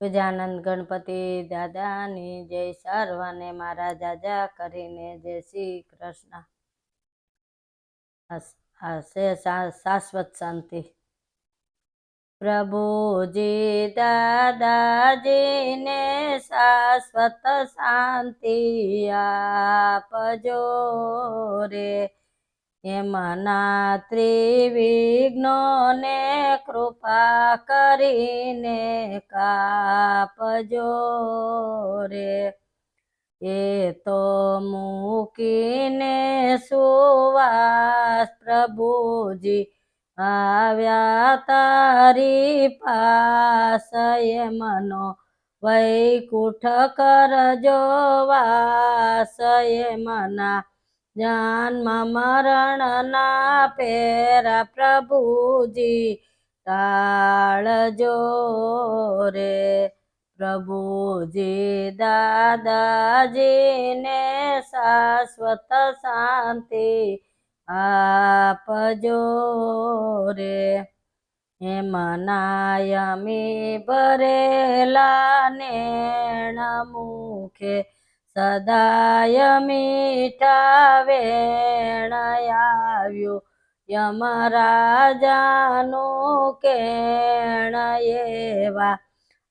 ગજાનંદ ગણપતિ દાદાની જય સર્વને, મારા જાજા કરીને જય શ્રી કૃષ્ણ. શાશ્વત શાંતિ. પ્રભુજી દાદાજીને શાશ્વત શાંતિ આપજો રે. એમના ત્રિવિઘ્નોને કૃપા કરીને કાપજો રે. એ તો મૂકીને સુવાસ પ્રભુજી આવ્યા તારી પાસ મનો વૈકુઠ કરજો વાસ મના જન્મ મરણના પેરા પ્રભુજી ટાળજો રે પ્રભુજી, દાદાજીને શાશ્વત શાંતિ આપજો રે. એમના યમી ભરેલા નેણ મુખે સદાય મીઠા વેણ આવ્યું યમરાજાનું કેણ એવા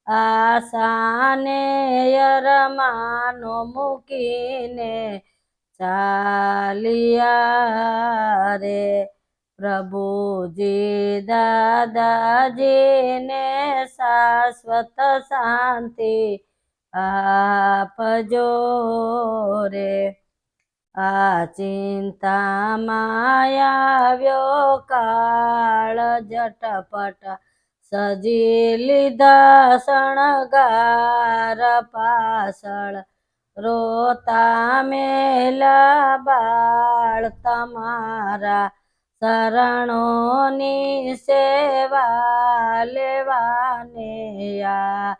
આસાને યરમાનો મૂકીને ચાલિયા રે. પ્રભુજી દાદાજીને શાશ્વત શાંતિ આપજો રે. આ ચિંતામાં આવ્યો કાળ જટપટ સજી લીધા શણગાર પાસળ રોતા મેલા બાળ તમારા શરણોની સેવા લેવાને આવ્યા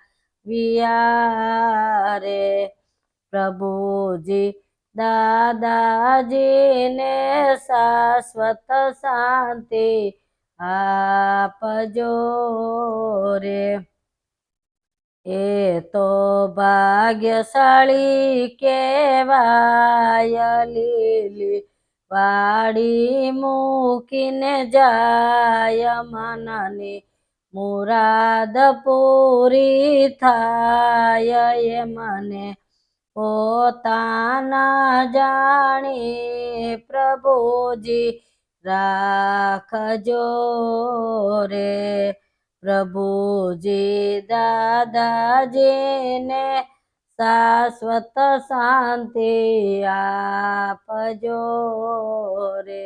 રે પ્રભુજી દાદાજીને શાશ્વત શાંતિ આપજો રે. એ તો ભાગ્યશાળી કેવાય લીલી વાડી મૂકીને જાય મનની મુરાદ પૂરી થાય એ મને પોતાના જાણી પ્રભુજી રાખજો રે પ્રભુજી દાદાજીને શાશ્વત શાંતિ આપજો રે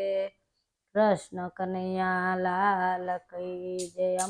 કૃષ્ણ કનૈયા લાલ કઈ જય